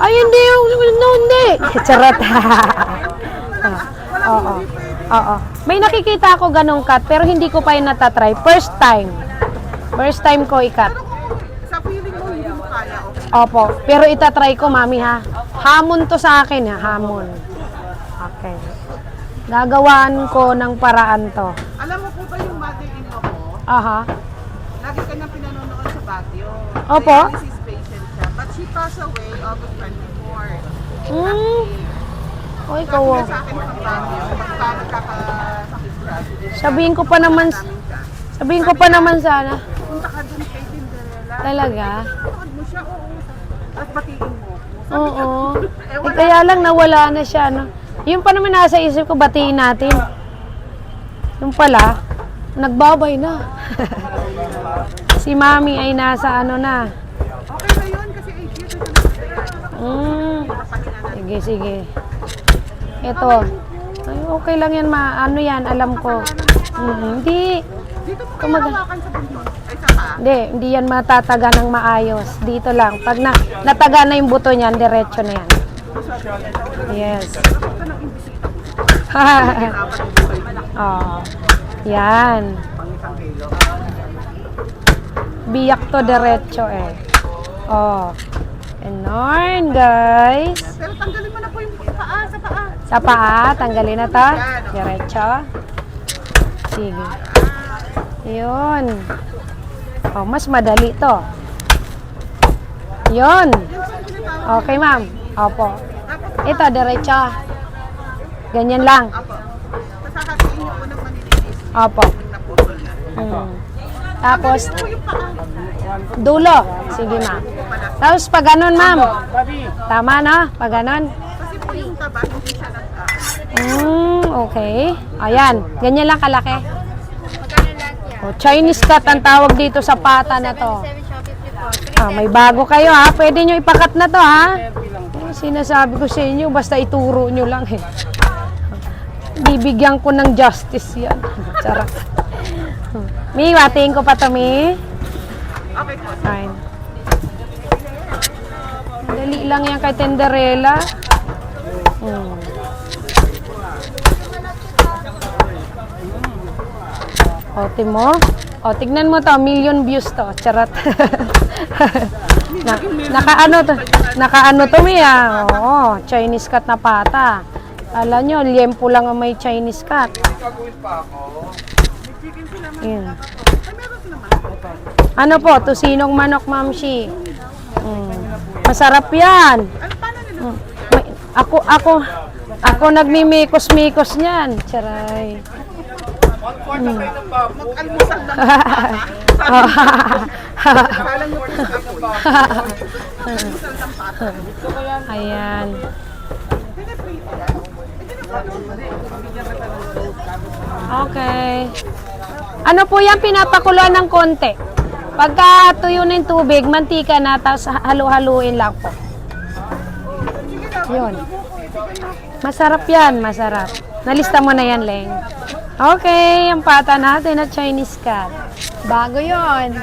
Ay, hindi. No, hindi. Charot. Ah, Oo. Oo. May nakikita ako ganong cut, pero hindi ko pa yun natatry. First time. First time ko i-cut. Sa feeling mo, hindi mo kaya? Opo. Pero itatry ko, mami, ha? Hamon to sa akin, ha? Hamon. Okay. Gagawaan ko ng paraan to. Alam mo po ba yung mother-in-law ko? Aha. Lagi ka nang pinanonood sa Baguio. Opo. Patient passed away August 24. Hmm. O, ikaw, Sabi oh. niya sa akin sa Baguio, basta nagkakasakit ka. Sabihin ko pa naman, sabihin ko pa naman sana. Punta ka dun kay Cinderella. Talaga? Panood mo siya, oo. Tapos batiin mo. Oo. Eh, kaya lang nawala na siya, no? Yung pa naman nasa isip ko, batiin natin. Yung pala, nagbabay na. si mami ay nasa ano na. Okay na yun kasi 8 years na siya Mm. Sige, sige. Ito. Ay, okay lang yan, ma. Ano yan, alam ko. Mm, hindi. Dito mo Kumag- hawakan sa bundok. Ay, sa paa. Hindi, hindi yan matataga ng maayos. Dito lang. Pag na, nataga na yung buto niyan, diretso na yan. Yes. oh. Yan. Biyak to diretso eh. Oh. Ganon, guys. Pero tanggalin mo na po yung paa sa paa. Sa paa, tanggalin na to. Diretso. Sige. Yun. Oh, mas madali to. Yun. Okay, ma'am. Opo. Ito, diretso. Ganyan lang. Opo. Hmm. Tapos, dulo. Sige, ma'am. Tapos, pag ganun, ma'am. Tama, no? Pag ganun. Kasi po yung taba, hindi siya nag Hmm, okay. Ayan. Ganyan lang kalaki. Oh, Chinese cut ang tawag dito sa pata na to. Ah, may bago kayo ha. Pwede nyo ipakat na to ha. Sinasabi ko sa inyo, basta ituro nyo lang eh. Bibigyan ko ng justice yan. Charot. Mi, watiin ko pa to, Mi. Okay po. Fine. Dali lang yan kay Tenderella. Hmm. O, mo? O, tignan mo to. Million views to. Charot. na, naka-ano to? Naka-ano to, Mi, ah. Oo, Chinese cut na pata. Alam nyo, liempo lang ang may Chinese cut. Yun. Ano po, tusinong manok, Ma'am Shi. Mm. Masarap yan. Ano, paano nila? Mm. May, ako, ako, ako nagmimikos-mikos niyan. Charay. Mag-almusal apoy. Almusal ng pata. Ayan. Pinaprito yan. Okay. Ano po yan, pinapakuluan ng konti. Pagka tuyo na yung tubig, mantika na, tapos halu-haluin lang po. Yun. Masarap yan, masarap. Nalista mo na yan, Leng. Okay, ang pata natin na Chinese cat. Bago yon.